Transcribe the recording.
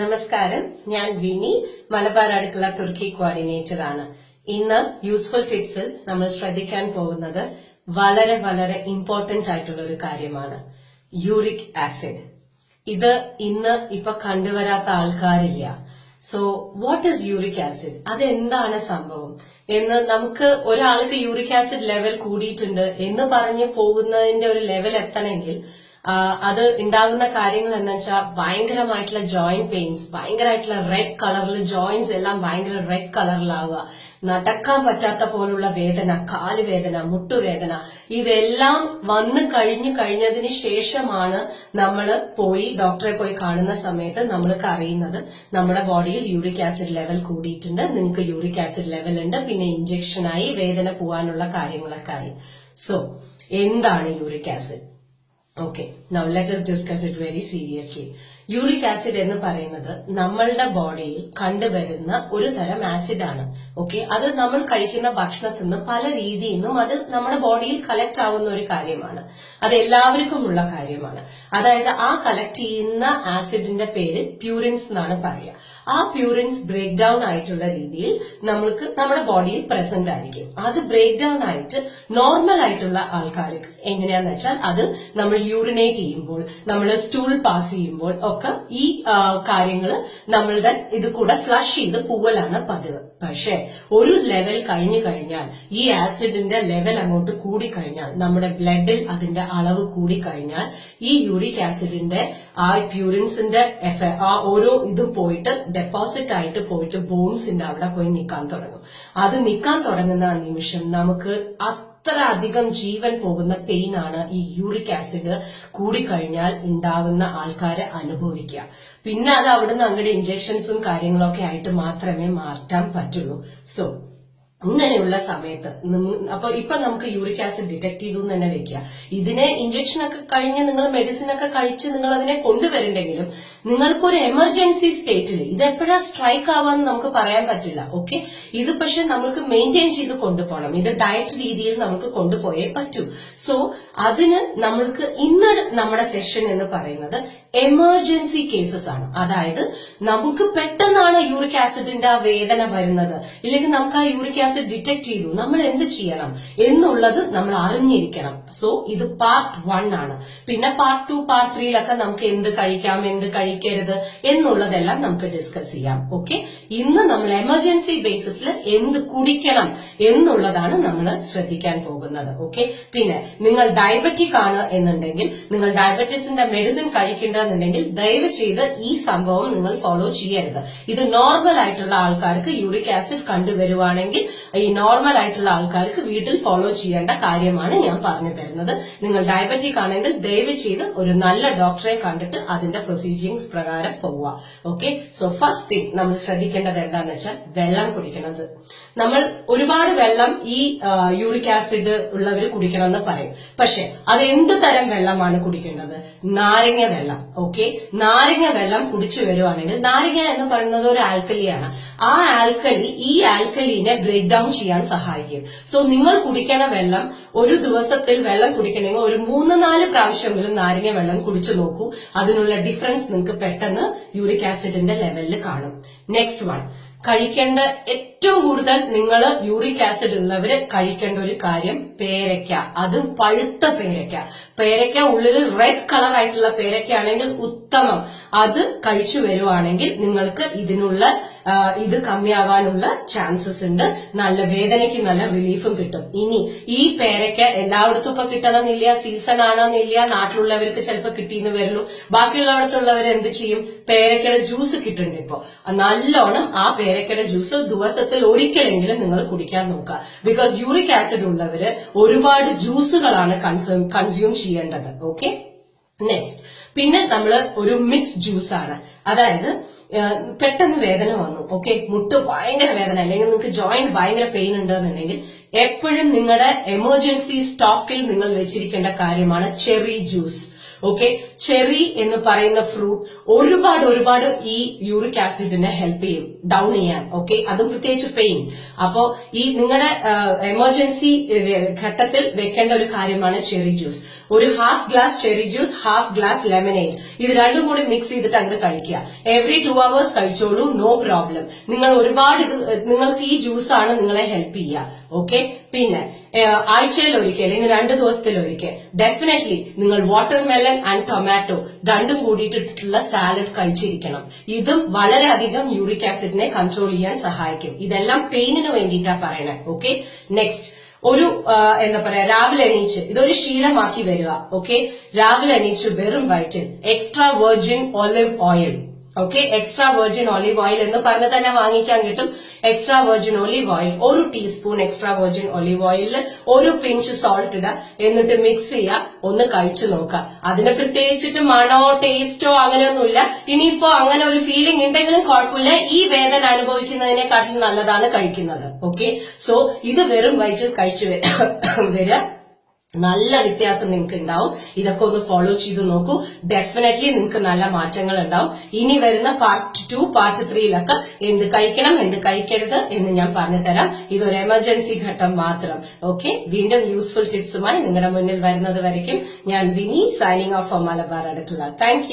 നമസ്കാരം. ഞാൻ വിനി മലബാർ അടുക്കള തുർക്കി കോർഡിനേറ്റർ ആണ്. ഇന്ന് യൂസ്ഫുൾ ടിപ്സിൽ നമ്മൾ ശ്രദ്ധിക്കാൻ പോകുന്നത് വളരെ വളരെ ഇമ്പോർട്ടന്റ് ആയിട്ടുള്ള ഒരു കാര്യമാണ്. യൂറിക് ആസിഡ് ഇത് ഇന്ന് ഇപ്പൊ കണ്ടുവരാത്ത ആൾക്കാരില്ല. So what is uric acid അത് എന്താണ് സംഭവം? എന്ന് നമുക്ക് ഒരാൾക്ക് യൂറിക് ആസിഡ് ലെവൽ കൂടിയിട്ടുണ്ട് എന്ന് പറഞ്ഞു പോകുന്നതിന്റെ ഒരു ലെവൽ എത്തണമെങ്കിൽ അത് ഉണ്ടാകുന്ന കാര്യങ്ങൾ എന്ന് വെച്ചാൽ ഭയങ്കരമായിട്ടുള്ള ജോയിന്റ് പെയിൻസ് ഭയങ്കരമായിട്ടുള്ള റെഡ് കളറിൽ ജോയിന്റ്സ് എല്ലാം ഭയങ്കര റെഡ് കളറിലാവുക നടക്കാൻ പറ്റാത്ത പോലുള്ള വേദന കാൽ വേദന മുട്ടുവേദന ഇതെല്ലാം വന്നു കഴിഞ്ഞു കഴിഞ്ഞതിന് ശേഷമാണ് നമ്മൾ പോയി ഡോക്ടറെ പോയി കാണുന്ന സമയത്ത് നമ്മൾക്ക് അറിയുന്നത്. നമ്മുടെ ബോഡിയിൽ യൂറിക് ആസിഡ് ലെവൽ കൂടിയിട്ടുണ്ട്. നിങ്ങൾക്ക് യൂറിക് ആസിഡ് ലെവൽ ഉണ്ട്. പിന്നെ ഇഞ്ചക്ഷനായി വേദന പോവാനുള്ള കാര്യങ്ങളൊക്കെ ആയി. സോ എന്താണ് uric acid okay now let us discuss it very seriously uric acid എന്ന് പറയുന്നത് നമ്മളുടെ ബോഡിയിൽ കണ്ടുവരുന്ന ഒരു തരം ആസിഡ് ആണ്. ഓക്കെ അത് നമ്മൾ കഴിക്കുന്ന ഭക്ഷണത്തിൽ നിന്ന് പല രീതിയിൽ നിന്നും അത് നമ്മുടെ ബോഡിയിൽ കളക്ട് ആവുന്ന ഒരു കാര്യമാണ്. അത് എല്ലാവർക്കും ഉള്ള കാര്യമാണ്. അതായത് ആ കളക്ട് ചെയ്യുന്ന ആസിഡിന്റെ പേര് പ്യൂരിൻസ് എന്നാണ് പറയുക. ആ പ്യൂരിൻസ് ബ്രേക്ക് ഡൗൺ ആയിട്ടുള്ള രീതിയിൽ നമ്മൾക്ക് നമ്മുടെ ബോഡിയിൽ പ്രസന്റ് ആയിരിക്കും. അത് ബ്രേക്ക് ഡൗൺ ആയിട്ട് നോർമൽ ആയിട്ടുള്ള ആൾക്കാർക്ക് എങ്ങനെയാന്ന് വെച്ചാൽ അത് നമ്മൾ യൂറിനേറ്റ് ചെയ്യുമ്പോൾ നമ്മൾ സ്റ്റൂൾ പാസ് ചെയ്യുമ്പോൾ ഒക്കെ ഈ കാര്യങ്ങൾ നമ്മളുടെ ഇത് കൂടെ ഫ്ലഷ് ചെയ്ത് പോവലാണ് പതിവ്. പക്ഷേ ഒരു ലെവൽ കഴിഞ്ഞു കഴിഞ്ഞാൽ ഈ ആസിഡിന്റെ ലെവൽ അങ്ങോട്ട് കൂടിക്കഴിഞ്ഞാൽ നമ്മുടെ ബ്ലഡിൽ അതിന്റെ അളവ് കൂടിക്കഴിഞ്ഞാൽ ഈ യൂറിക് ആസിഡിന്റെ ആ പ്യൂരിൻസിന്റെ എഫ- ആ ഓരോ ഇതും പോയിട്ട് ഡെപ്പോസിറ്റ് ആയിട്ട് പോയിട്ട് ബോൺസിന്റെ അവിടെ പോയി നിൽക്കാൻ തുടങ്ങും. അത് നിൽക്കാൻ തുടങ്ങുന്ന നിമിഷം നമുക്ക് അത്ര അധികം ജീവൻ പോകുന്ന പെയിൻ ആണ് ഈ യൂറിക് ആസിഡ് കൂടിക്കഴിഞ്ഞാൽ ഉണ്ടാകുന്ന ആൾക്കാരെ അനുഭവിക്കുക. പിന്നെ അത് അവിടുന്ന് അങ്ങോട്ട് ഇഞ്ചക്ഷൻസും കാര്യങ്ങളൊക്കെ ആയിട്ട് മാത്രമേ മാറ്റാൻ പറ്റുള്ളൂ. സോ ഇങ്ങനെയുള്ള സമയത്ത് അപ്പൊ ഇപ്പൊ നമുക്ക് യൂറിക് ആസിഡ് ഡിറ്റക്ട് ചെയ്തു തന്നെ വെക്കുക. ഇതിനെ ഇഞ്ചക്ഷൻ ഒക്കെ കഴിഞ്ഞ് നിങ്ങൾ മെഡിസിൻ ഒക്കെ കഴിച്ച് നിങ്ങൾ അതിനെ കൊണ്ടുവരണ്ടെങ്കിലും നിങ്ങൾക്കൊരു എമർജൻസി സ്റ്റേറ്റിൽ ഇത് എപ്പോഴാ സ്ട്രൈക്ക് ആവാന്ന് നമുക്ക് പറയാൻ പറ്റില്ല ഓക്കെ ഇത് പക്ഷെ നമുക്ക് മെയിന്റെയിൻ ചെയ്ത് കൊണ്ടുപോകണം. ഇത് ഡയറ്റ് രീതിയിൽ നമുക്ക് കൊണ്ടുപോയേ പറ്റൂ. സോ അതിന് നമ്മൾക്ക് ഇന്ന് നമ്മുടെ സെഷൻ എന്ന് പറയുന്നത് എമർജൻസി കേസസ് ആണ്. അതായത് നമുക്ക് പെട്ടെന്നാണ് യൂറിക് ആസിഡിന്റെ ആ വേദന വരുന്നത്. ഇല്ലെങ്കിൽ നമുക്ക് ആ യൂറിക് ആസിഡ് ഡിറ്റക്ട് ചെയ്തു. നമ്മൾ എന്ത് ചെയ്യണം? എന്നുള്ളത് നമ്മൾ അറിഞ്ഞിരിക്കണം. സോ ഇത് പാർട്ട് വൺ ആണ്. പിന്നെ പാർട്ട് ടു പാർട്ട് ത്രീയിലൊക്കെ നമുക്ക് എന്ത് കഴിക്കാം എന്ത് കഴിക്കരുത് എന്നുള്ളതെല്ലാം നമുക്ക് ഡിസ്കസ് ചെയ്യാം. ഓക്കെ ഇന്ന് നമ്മൾ എമർജൻസി ബേസിസിൽ എന്ത് കുടിക്കണം എന്നുള്ളതാണ് നമ്മൾ ശ്രദ്ധിക്കാൻ പോകുന്നത്. ഓക്കെ പിന്നെ നിങ്ങൾ ഡയബറ്റിക് ആണ് എന്നുണ്ടെങ്കിൽ നിങ്ങൾ ഡയബറ്റീസിന്റെ മെഡിസിൻ കഴിക്കേണ്ടതെന്നുണ്ടെങ്കിൽ ദയവ് ചെയ്ത് ഈ സംഭവം നിങ്ങൾ ഫോളോ ചെയ്യരുത്. ഇത് നോർമൽ ആയിട്ടുള്ള ആൾക്കാർക്ക് യൂറിക് ആസിഡ് കണ്ടുവരുവാണെങ്കിൽ ഈ നോർമൽ ആയിട്ടുള്ള ആൾക്കാർക്ക് വീട്ടിൽ ഫോളോ ചെയ്യേണ്ട കാര്യമാണ് ഞാൻ പറഞ്ഞു തരുന്നത്. നിങ്ങൾ ഡയബറ്റിക് ആണെങ്കിൽ ദയവ് ചെയ്ത് ഒരു നല്ല ഡോക്ടറെ കണ്ടിട്ട് അതിന്റെ പ്രൊസീജിയേഴ്സ് പ്രകാരം പോവുക. ഓക്കെ സോ ഫസ്റ്റ് തിങ് നമ്മൾ ശ്രദ്ധിക്കേണ്ടത് എന്താണെന്ന് വെച്ചാൽ വെള്ളം കുടിക്കുന്നത് നമ്മൾ ഒരുപാട് വെള്ളം ഈ യൂറിക് ആസിഡ് ഉള്ളവർ കുടിക്കണമെന്ന് പറയും. പക്ഷെ അത് എന്ത് തരം വെള്ളമാണ് കുടിക്കേണ്ടത്? നാരങ്ങ വെള്ളം. ഓക്കെ നാരങ്ങ വെള്ളം കുടിച്ചു വരുവാണെങ്കിൽ നാരങ്ങ എന്ന് പറയുന്നത് ഒരു ആൽക്കലിയാണ് ആ ആൽക്കലി ഈ ആൽക്കലിനെ ബ്രേക്ക് ഡൗൺ ചെയ്യാൻ സഹായിക്കും. സോ നിങ്ങൾ കുടിക്കണ വെള്ളം ഒരു ദിവസത്തിൽ വെള്ളം കുടിക്കണമെങ്കിൽ ഒരു മൂന്ന് നാല് പ്രാവശ്യമെങ്കിലും നാരങ്ങ വെള്ളം കുടിച്ചു നോക്കൂ. അതിനുള്ള ഡിഫറൻസ് നിങ്ങൾക്ക് പെട്ടെന്ന് യൂറിക് ആസിഡിന്റെ ലെവലിൽ കാണും. നെക്സ്റ്റ് വൺ കഴിക്കേണ്ട ഏറ്റവും കൂടുതൽ നിങ്ങൾ യൂറിക് ആസിഡ് ഉള്ളവര് കഴിക്കേണ്ട ഒരു കാര്യം പേരയ്ക്ക. അതും പഴുത്ത പേരയ്ക്ക. പേരയ്ക്ക ഉള്ളിൽ റെഡ് കളർ ആയിട്ടുള്ള പേരയ്ക്ക ആണെങ്കിൽ ഉത്തമം. അത് കഴിച്ചു വരുവാണെങ്കിൽ നിങ്ങൾക്ക് ഇതിനുള്ള ഇത് കമ്മിയാവാനുള്ള ചാൻസസ് ഉണ്ട്. നല്ല വേദനയ്ക്ക് നല്ല റിലീഫും കിട്ടും. ഇനി ഈ പേരയ്ക്ക എല്ലായിടത്തും ഇപ്പൊ കിട്ടണമെന്നില്ല സീസൺ ആണെന്നില്ല നാട്ടിലുള്ളവർക്ക് ചിലപ്പോൾ കിട്ടിയെന്ന് വരുള്ളൂ ബാക്കിയുള്ളവിടത്തുള്ളവർ എന്ത് ചെയ്യും? പേരയ്ക്കയുടെ ജ്യൂസ് കിട്ടുന്നുണ്ട് ഇപ്പോ നല്ലോണം ആ പേരയ്ക്കയുടെ ജ്യൂസ് ദിവസത്തിൽ ഒരിക്കലെങ്കിലും നിങ്ങൾ കുടിക്കാൻ നോക്കുക. ബിക്കോസ് യൂറിക് ആസിഡ് ഉള്ളവര് ഒരുപാട് ജ്യൂസുകളാണ് കൺസ്യൂം കൺസ്യൂം ചെയ്യേണ്ടത്. ഓക്കെ നെക്സ്റ്റ് പിന്നെ നമ്മൾ ഒരു മിക്സ് ജ്യൂസ് ആണ്. അതായത് പെട്ടെന്ന് വേദന വന്നു. ഓക്കെ മുട്ട് ഭയങ്കര വേദന. അല്ലെങ്കിൽ നിങ്ങൾക്ക് ജോയിന്റ് ഭയങ്കര പെയിൻ ഉണ്ടെന്നുണ്ടെങ്കിൽ എപ്പോഴും നിങ്ങളുടെ എമർജൻസി സ്റ്റോക്കിൽ നിങ്ങൾ വെച്ചിരിക്കേണ്ട കാര്യമാണ് ചെറി ജ്യൂസ് ഓക്കെ ചെറി എന്ന് പറയുന്ന ഫ്രൂട്ട് ഒരുപാട് ഒരുപാട് ഈ യൂറിക് ആസിഡിനെ ഹെൽപ്പ് ചെയ്യും ഡൗൺ ചെയ്യാൻ. ഓക്കെ അതും പ്രത്യേകിച്ച് പെയിൻ അപ്പോ ഈ നിങ്ങളുടെ എമർജൻസി ഘട്ടത്തിൽ വെക്കേണ്ട ഒരു കാര്യമാണ് ചെറി ജ്യൂസ് ഒരു half glass cherry juice half glass lemonade ഇത് രണ്ടും കൂടി മിക്സ് ചെയ്തിട്ട് അങ്ങ് കഴിക്കുക. എവറി ടു അവേഴ്സ് കഴിച്ചോളൂ നോ പ്രോബ്ലം നിങ്ങൾ ഒരുപാട് ഇത് നിങ്ങൾക്ക് ഈ ജ്യൂസ് ആണ് നിങ്ങളെ ഹെൽപ്പ് ചെയ്യുക. ഓക്കെ പിന്നെ ആഴ്ചയിൽ ഒരിക്കൽ അല്ലെങ്കിൽ രണ്ട് ദിവസത്തിൽ ഒരിക്കൽ ഡെഫിനറ്റ്ലി നിങ്ങൾ വാട്ടർ മെലൺ ആൻഡ് ടൊമാറ്റോ രണ്ടും കൂടിയിട്ടിട്ടുള്ള സാലഡ് കഴിച്ചിരിക്കണം. ഇതും വളരെയധികം യൂറിക് ആസിഡിനെ കൺട്രോൾ ചെയ്യാൻ സഹായിക്കും. ഇതെല്ലാം പെയിനിന് വേണ്ടിയിട്ടാണ് പറയണേ ഓക്കെ നെക്സ്റ്റ് ഒരു എന്താ പറയാ രാവിലെ എണീച്ച് ഇതൊരു ശീലമാക്കി വരിക ഓക്കെ രാവിലെ എണീച്ച് വെറും വയറ്റിൽ extra virgin olive oil okay extra virgin olive oil എന്ന് പറഞ്ഞ് തന്നെ വാങ്ങിക്കാൻ കിട്ടും. എക്സ്ട്രാ വെർജിൻ ഒലിവ് ഓയിൽ ഒരു ടീസ്പൂൺ എക്സ്ട്രാ വെർജിൻ ഒലിവ് ഓയിലിൽ ഒരു പിഞ്ച് സോൾട്ട് ഇടുക. എന്നിട്ട് മിക്സ് ചെയ്യുക. ഒന്ന് കഴിച്ചു നോക്കുക. അതിന് പ്രത്യേകിച്ചിട്ട് മണോ ടേസ്റ്റോ അങ്ങനെയൊന്നുമില്ല. ഇനിയിപ്പോ അങ്ങനെ ഒരു ഫീലിംഗ് ഉണ്ടെങ്കിലും കുഴപ്പമില്ല. ഈ വേദന അനുഭവിക്കുന്നതിനെക്കാട്ടിലും നല്ലതാണ് കഴിക്കുന്നത്. ഓക്കെ സോ ഇത് വെറും വയറ്റിൽ കഴിച്ചു വരിക നല്ല വ്യത്യാസം നിങ്ങൾക്ക് ഉണ്ടാവും. ഇതൊക്കെ ഒന്ന് ഫോളോ ചെയ്ത് നോക്കൂ. ഡെഫിനറ്റ്ലി നിങ്ങൾക്ക് നല്ല മാറ്റങ്ങൾ ഉണ്ടാവും. ഇനി വരുന്ന പാർട്ട് ടു പാർട്ട് ത്രീയിലൊക്കെ എന്ത് കഴിക്കണം എന്ത് കഴിക്കരുത് എന്ന് ഞാൻ പറഞ്ഞു തരാം ഇതൊരു എമർജൻസി ഘട്ടം മാത്രം. ഓക്കെ വീണ്ടും യൂസ്ഫുൾ ടിപ്സുമായി നിങ്ങളുടെ മുന്നിൽ വരുന്നത് വരയ്ക്കും. ഞാൻ വിനി സൈനിങ് ഓഫ് മലബാർ അടുക്കള താങ്ക്